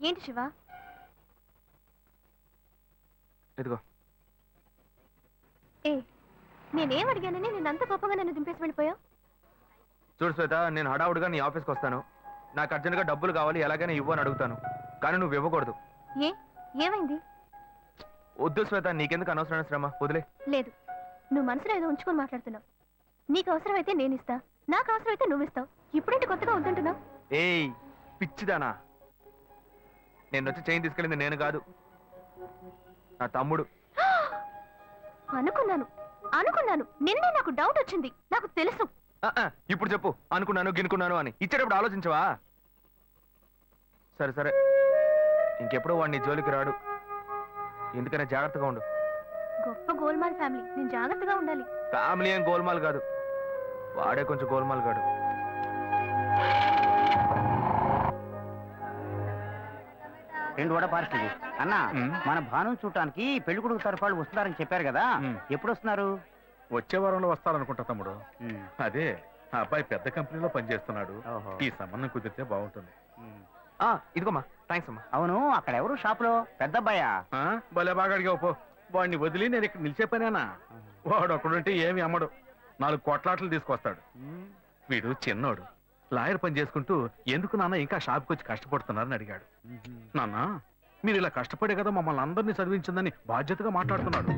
ఏంటి శివ? ఇదిగో. ఏ నేనేం అడిగానని నేను అంత కోపంగా నన్ను దింపేసి వెళ్ళిపోయావు? చూడు శ్వేత నేను హడావుడిగా నీ ఆఫీస్కి వస్తాను. నాకు అర్జెంట్గా డబ్బులు కావాలి ఎలాగైనా ఇవ్వు అని అడుగుతాను. కానీ నువ్వు ఇవ్వకూడదు. ఏ ఏమైంది? వద్దు శ్వేత నీకెందుకు అనవసరమైన శ్రమ? వదిలే. లేదు. నువ్వు మనసులో ఏదో ఉంచుకొని మాట్లాడుతున్నావు. నీకు అవసరమైతే నేను ఇస్తా. నాకు అవసరమైతే నువ్వు ఇస్తావు. ఇప్పుడేంటి కొత్తగా వద్దంటున్నావు ఏయ్ పిచ్చిదానా. నేను వచ్చి చైన్ తీసుకెళ్ళింది నేను కాదు. నా తమ్ముడు. అనుకున్నాను. అనుకున్నాను. నిన్నే నాకు డౌట్ వచ్చింది. నాకు తెలుసు. ఆ, ఆ, ఇప్పుడు చెప్పు. అనుకున్నాను గినుకున్నాను అని. ఇచ్చేటప్పుడు ఆలోచించవా? సరే సరే. ఇంకెప్పుడు వాడిని జోలికి రాడు. ఎందుకనే జాగ్రత్తగా ఉండు. గొప్ప గోల్మాల్ ఫ్యామిలీ. నేను జాగ్రత్తగా ఉండాలి. ఫ్యామిలీ ఏం గోల్మాల్ కాదు. వాడే కొంచెం గోల్మాల్ కాడు రెండు వడ పార్సల్ అన్న. మన భాను చూడటానికి పెళ్ళి కొడుకు తరఫు వస్తున్నారని చెప్పారు కదా. ఎప్పుడు వస్తున్నారు వచ్చే వారంలో వస్తారనుకుంటా తమ్ముడు. మ్మ్. అదే ఆ అబ్బాయి పెద్ద కంపెనీలో పనిచేస్తున్నాడు. ఈ సంబంధం కుదిరితే బాగుంటుంది. ఇదిగోమ్మా థ్యాంక్స్ అమ్మా. అవును అక్కడ ఎవరు షాప్లో పెద్ద అబ్బాయా? ఆ, భలే బాగా అడిగావు పో. వాడిని వదిలి నేను ఇక్కడ నిలిచే పనేనా వాడు ఒకడుంటే ఏమి అమ్మడు. నాలుగు కొట్లాటలు తీసుకొస్తాడు. వీడు చిన్నోడు. లాయర్ పని చేసుకుంటూ ఎందుకు నాన్న ఇంకా షాప్కి వచ్చి కష్టపడుతున్నారని అడిగాడు. నాన్న మీరు ఇలా కష్టపడే కదా మమ్మల్ని అందరినీ చదివించిందని బాధ్యతగా మాట్లాడుతున్నాడు.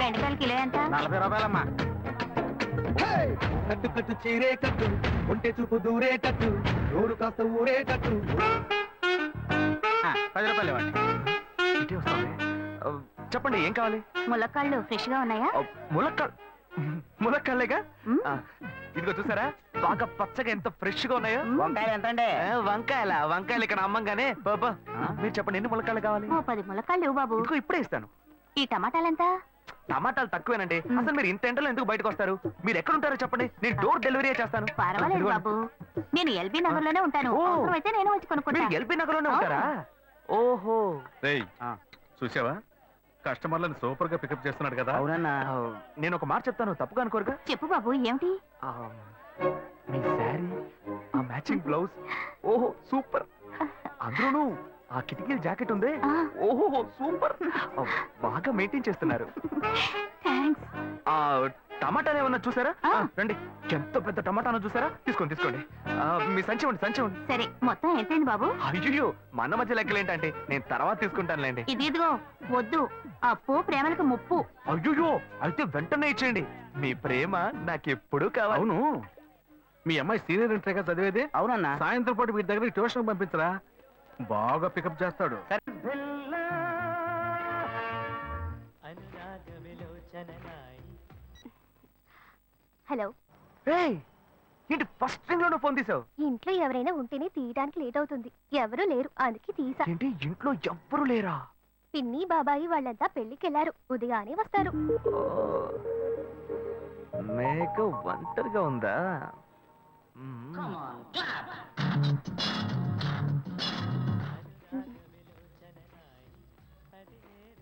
బెండకాయలు కిలో ఎంత? నలభై రూపాయలమ్మా. కట్టు కట్టు చీరే కట్టు ఒంటె చూపు దూరే కట్టు నోరు కాస్త ఊరే కట్టు పది రూపాయలు ఇవ్వండి. ఇటే చెప్పండి ఏం కావాలి? ములక్కాళ్ళు ఫ్రెష్గా ఉన్నాయా? ఆ, ములక్కాల్ ములక్కాళ్ళేగా? ఇదిగో చూసారా? బాగా పచ్చగా ఎంత ఫ్రెష్గా ఉన్నాయో వంకాయలు ఎంత అండి వంకాయల వంకాయలు ఇక్కడ అమ్మంగానే. బాబా? మీరు చెప్పండి ఎన్ని ములక్కాయలు కావాలి? ఓ పది ములక్కాళ్ళు బాబు. ఇప్పుడే ఇస్తాను. ఈ టమాటాలు ఎంత టమాటాలు తక్కువేనండి. అసలు మీరు ఇంత ఎండలో ఎందుకు బయటకు వస్తారు? మీరు ఎక్కడ ఉంటారో చెప్పండి. నేను డోర్ డెలివరీ చేస్తాను. పర్వాలేదు. బాబు. నేను ఎల్బీ నగర్లోనే ఉంటాను. అయితే నేను వచ్చి ఎల్బీ నగర్లోనే ఉంటారా? ఓహో. రేయ్ ఆ. చూసావా? కస్టమర్లను సూపర్గా పికప్ చేస్తున్నాడు కదా. అవునన్నా. నేను ఒక మాట చెప్తాను తప్పుగా అనుకోరుగా? చెప్పు బాబు ఏమిటి? ఆ, మీ శారీ ఆ మ్యాచింగ్ బ్లౌజ్. ఓహో సూపర్. అందులోనూ ఆ కిటికీల జాకెట్ ఉంది. ఓహో సూపర్. బాగా మెయింటైన్ చేస్తున్నారు. థాంక్స్. ఆ టమాటాలు ఏమన్నా చూసారా? ఆ. రండి. ఎంత పెద్ద టమాటానో చూసారా? తీసుకోండి తీసుకోండి. ఆ, మీ సంచి ఇవ్వండి సంచి ఇవ్వండి. సరే మొత్తం ఎంతైంది బాబు? అయ్యో మన మధ్య లెక్కలు ఏంటంటే నేను తర్వాత తీసుకుంటానులేండి. ఇది ఇదిగో వద్దు. అప్పు ప్రేమలకు ముప్పు. అయ్యో అయితే వెంటనే ఇచ్చేయండి. మీ ప్రేమ నాకెప్పుడు కావాలి. అవును. మీ అమ్మాయి సీనియర్ ఇంటర్గా చదివేది? అవునన్నా. సాయంత్రం పాటు వీటి దగ్గర ట్యూషన్ పంపించరా? బాగా పికప్ చేస్తాడు. హలో. ఏంటి ఫస్ట్ రింగ్లోనే ఫోన్ తీసావు? ఇంట్లో ఎవరైనా ఉంటేనే తీయడానికి లేట్ అవుతుంది. ఎవరూ లేరు అందుకే తీసా. ఏంటి ఇంట్లో ఎవ్వరు లేరా? పిన్ని బాబాయి వాళ్ళంతా పెళ్ళికెళ్ళారు ఉదయానే వస్తారు. మేక ఒంటరిగా ఉందా.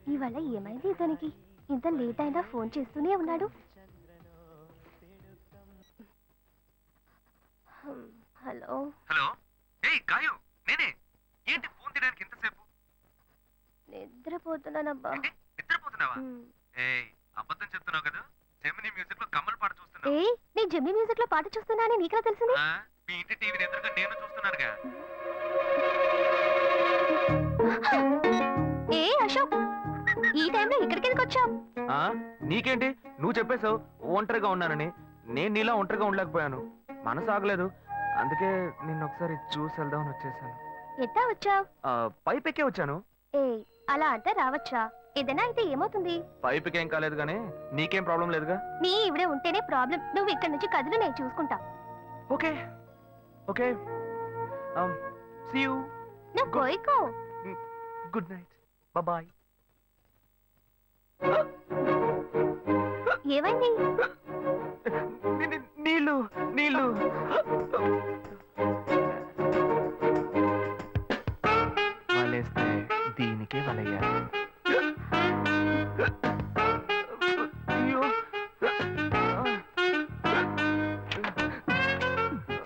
ఇవాళ ఏమైంది ఇతనికి? ఇంత లేట్ అయినా ఫోన్ చేస్తూనే ఉన్నాడు. హలో. హలో. ఏయ్ గాయు నేనే. ఏంటి ఫోన్ తీయడానికి ఎంతసేపు నిద్రపోతున్నానబ్బా. ఏంటి? నిద్రపోతున్నావా. ఏయ్ అబద్ధం చెప్తున్నావు కదా. జెమిని మ్యూజిక్లో కమల్ పాట చూస్తున్నావు. ఏ నేను జమ్మి మ్యూజిక్లో పాట చూస్తున్నానని నీకెలా తెలిసింది ఆ, మీ ఇంటి టీవీని ఎదురుగా నేను చూస్తున్నానుగా. ఏ అశోక్ ఈ టైంలో ఇక్కడికి ఎందుకు వచ్చావు? ఆ నీకేంటి? నువ్వు చెప్పేశావు ఒంటరిగా ఉన్నానని. నేను నీలా ఒంటరిగా ఉండలేకపోయాను. మనసు ఆగలేదు. అందుకే నిన్న ఒకసారి చూసి వెళ్దామని వచ్చేసాను. ఎట్టా వచ్చావు? పైప్ ఎక్కే వచ్చాను. ఏ అలా అంటే రావచ్చా? ఏదైనా అయితే ఏమవుతుంది? పైప్కి ఏం కాలేదు కానీ నీకేం ప్రాబ్లం లేదుగా? నీ ఇవిడే ఉంటేనే ప్రాబ్లం. నువ్వు ఇక్కడి నుంచి కదులు నేను చూసుకుంటా. ఓకే. ఓకే. సీ యూ నువ్వు కోయికో గుడ్ నైట్ బాయ్ ఏమైంది? నీళ్ళు నీళ్ళు. వలేస్తే దీనికే వలయ్యాలి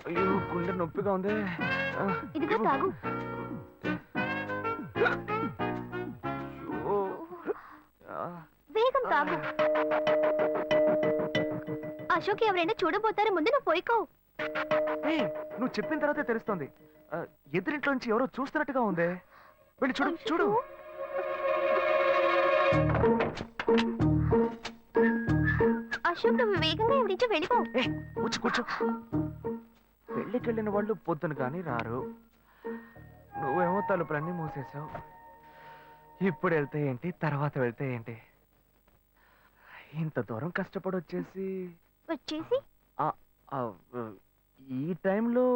అయ్యో గుండె నొప్పిగా ఉంది. ఇదిగో తాగు. అశోక్ ఎవరైనా చూడబోతారు ముందు నువ్వు పోయికో. నువ్వు చెప్పిన తర్వాతే తెలుస్తుంది. ఆ, ఎదురింట్లో నుంచి ఎవరో చూస్తున్నట్టుగా ఉంది. వెళ్ళి చూడు చూడు. అశోక్ నువ్వు వేగంగా ఎవరి నుంచి వెళ్ళిపో. కూర్చో కూర్చో. పెళ్ళికి వెళ్ళిన వాళ్ళు పొద్దున కానీ రారు. నువ్వేమో తలుపులన్నీ మూసేసావు ఇప్పుడు వెళ్తే ఏంటి తర్వాత వెళ్తే ఏంటి? ఇంత దూరం కష్టపడి వచ్చేసి వచ్చేసి? ఆ, ఈ టైంలో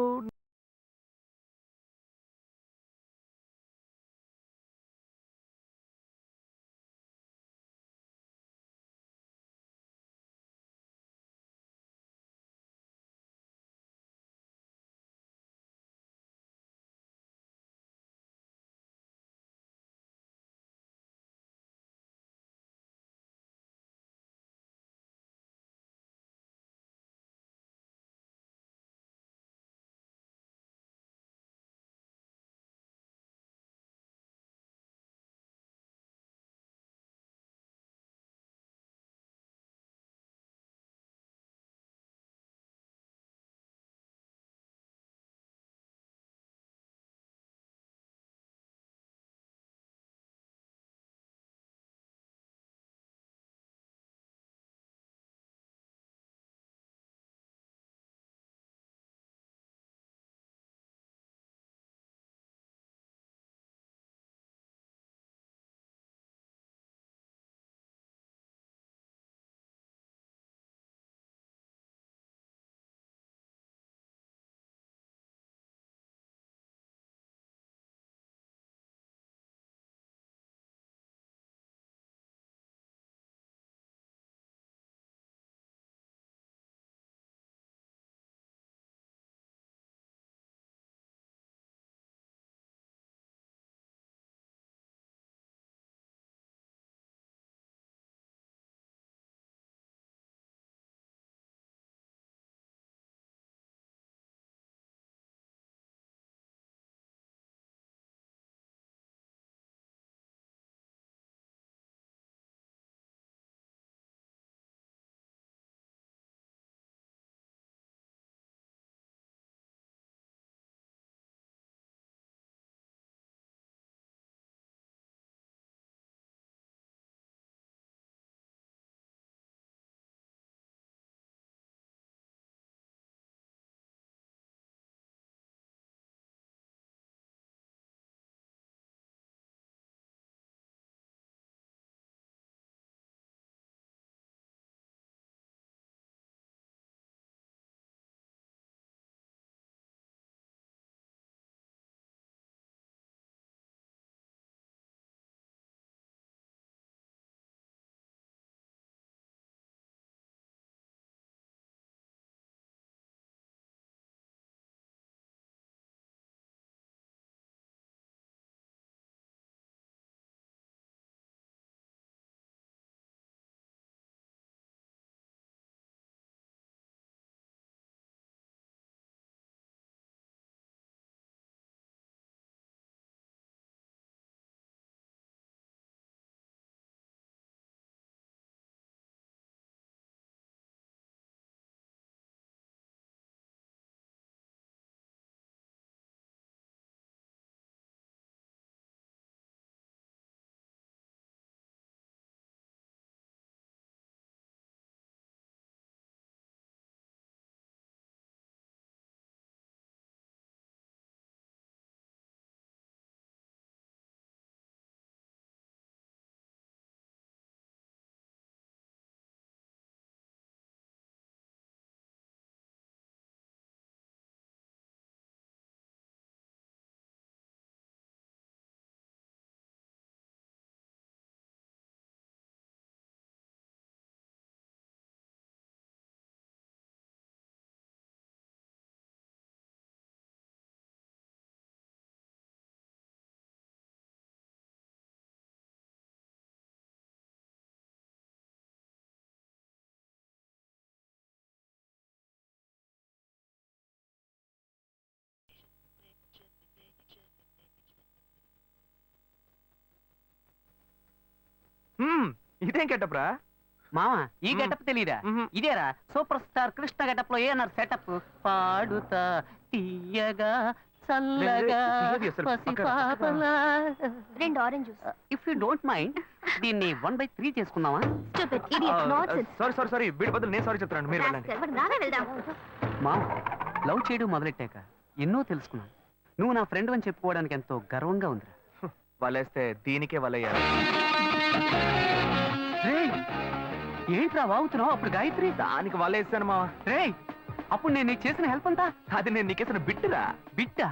ఇదేం కెట్టప్రా మామ ఈ. గెటప్ తెలీదా? ఇదేరా సూపర్ స్టార్ కృష్ణ గెటప్లో ఏనారు సెటప్? పాడుతా తీయగా చల్లగా రెండు orange if you don't mind దీన్ని వన్ బై త్రీ చేసుకుందామా? సారీ సారీ సారీ వీడి బదులు నేను సారీ మీరు మామ లవ్ చేయడం మొదలెట్టాక ఎన్నో తెలుసుకున్నాను. నువ్వు నా ఫ్రెండ్ అని చెప్పుకోవడానికి ఎంతో గర్వంగా ఉందిరా. వలేస్తే దీనికే వలయ్యారు. ఏంట్రా వాగుతున్నావు? అప్పుడు గాయత్రి? దానికి వలేసాను మా రేయ్ అప్పుడు నేను నీకు చేసిన హెల్ప్ అంతా? అది నేను నీకేసిన బిట్టురా. బిట్టా.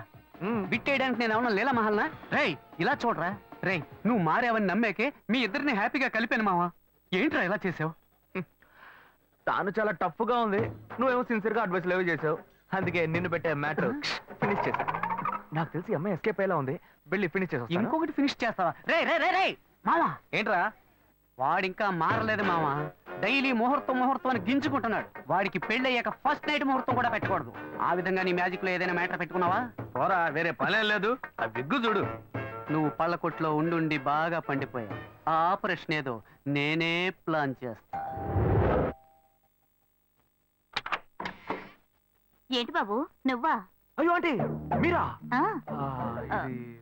బిట్టేయడానికి నేను ఏమన్నా లీలా మహల్నా రేయ్ ఇలా చూడరా. రేయ్ నువ్వు మారావని నమ్మేకే మీ ఇద్దరిని హ్యాపీగా కలిపాను మావా. ఏంట్రా ఇలా చేసావు? తాను చాలా టఫ్గా ఉంది. నువ్వేమో సిన్సియర్గా అడ్వైస్ లేవు చేసావు. అందుకే నిన్ను పెట్టే మ్యాటర్ ఫినిష్ చేశా. నాకు తెలిసి ఈ అమ్మాయి ఎస్కేప్ అయ్యేలా ఉంది. వెళ్ళి ఫినిష్ చేసి ఇంకొకటి ఫినిష్ చేస్తావా? రే రే రే రే మావా. ఏంట్రా? వాడింకా మారలేదు మావా. డైలీ ముహూర్తం ముహూర్తం అని గింజుకుంటున్నాడు. వాడికి పెళ్ళయ్యాక ఫస్ట్ నైట్ ముహూర్తం కూడా పెట్టకూడదు. ఆ విధంగా నీ మ్యాజిక్లో ఏదైనా మ్యాటర్ పెట్టుకున్నావా? పోరా వేరే పనే లేదు. ఆ విగ్గు చూడు. నువ్వు పళ్ళ కొట్లో ఉండుండి బాగా పండిపోయావు. ఆ ఆపరేషన్ ఏదో నేనే ప్లాన్ చేస్తా. ఏంటి బాబు నువ్వా? అయ్యో ఆంటీ మీరా? ఆ, ఆ, ఇది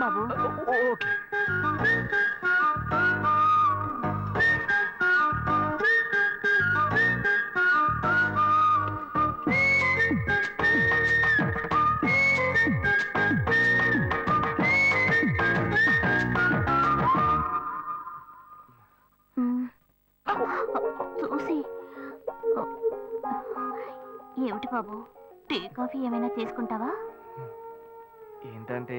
బాబు. ఓకే. చూసి. ఏమిటి బాబు? టీ కాఫీ ఏమైనా తీసుకుంటావా ఏంటంటే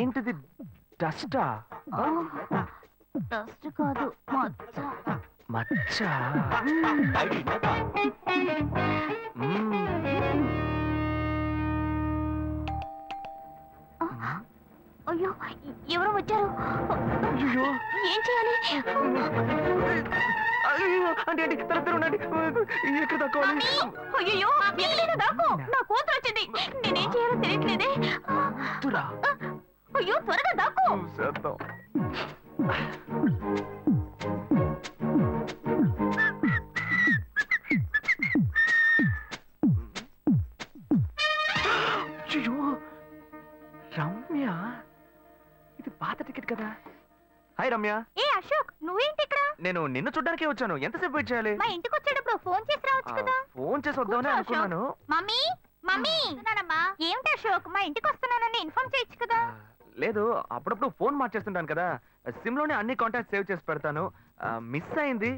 ఏంటిది? డస్టా? డస్ట్ కాదు మచ్చ. మచ్చ. అయ్యో ఎవరో వచ్చారు. అయ్యో ఏం చేయాలి? అయ్యో అంటే అంటే తర తర ఉండండి. ఎక్కడ అయ్యో ఎక్కడైనా దాకో నా కూతురు వచ్చింది. నేనేం చేయాలో తెలియట్లేదే. తురా అయ్యో త్వరగా దాకో చేద్దాం. అయ్యో రమ్య. ఇది పాత టికెట్ కదా? హాయ్ రమ్య. ఏ అశోక్ నువ్వేంటి ఇక్కడ? నేను నిన్ను చూడ్డానికే వచ్చాను. ఎంతసేపు వెయిట్ చేయాలి? మా ఇంటికి వచ్చేటప్పుడు ఫోన్ చేసి రావచ్చు కదా? ఫోన్ చేసి వద్దామని కూర్చో. అనుకున్నాను. Mummy mummy. ఏమిటి అశోక్? మా ఇంటికి వస్తున్నానని ఇన్ఫార్మ్ చేయొచ్చు కదా. లేదు అప్పుడప్పుడు ఫోన్ మార్చేస్తుంటాను కదా. సిమ్లోనే అన్ని కాంటాక్ట్ సేవ్ చేసి పెడతాను. మిస్ అయింది.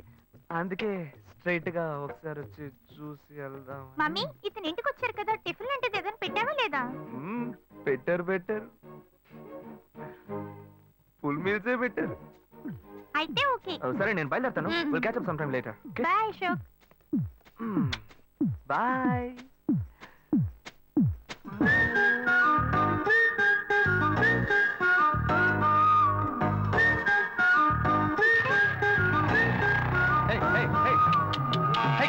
అందుకే స్ట్రైట్గా ఒకసారి వచ్చి చూసి వెళ్దాం. మమ్మీ ఇతను ఇంటికి వచ్చారు కదా. టిఫిన్ లాంటిది ఏదైనా పెట్టావా లేదా? బెటర్ బెటర్ ఫుల్ మీల్సే పెట్టారు. అయితే ఓకే. సరే నేను బయలుదేరుతాను. Will catch up some time later bye Ashok. Bye thank you.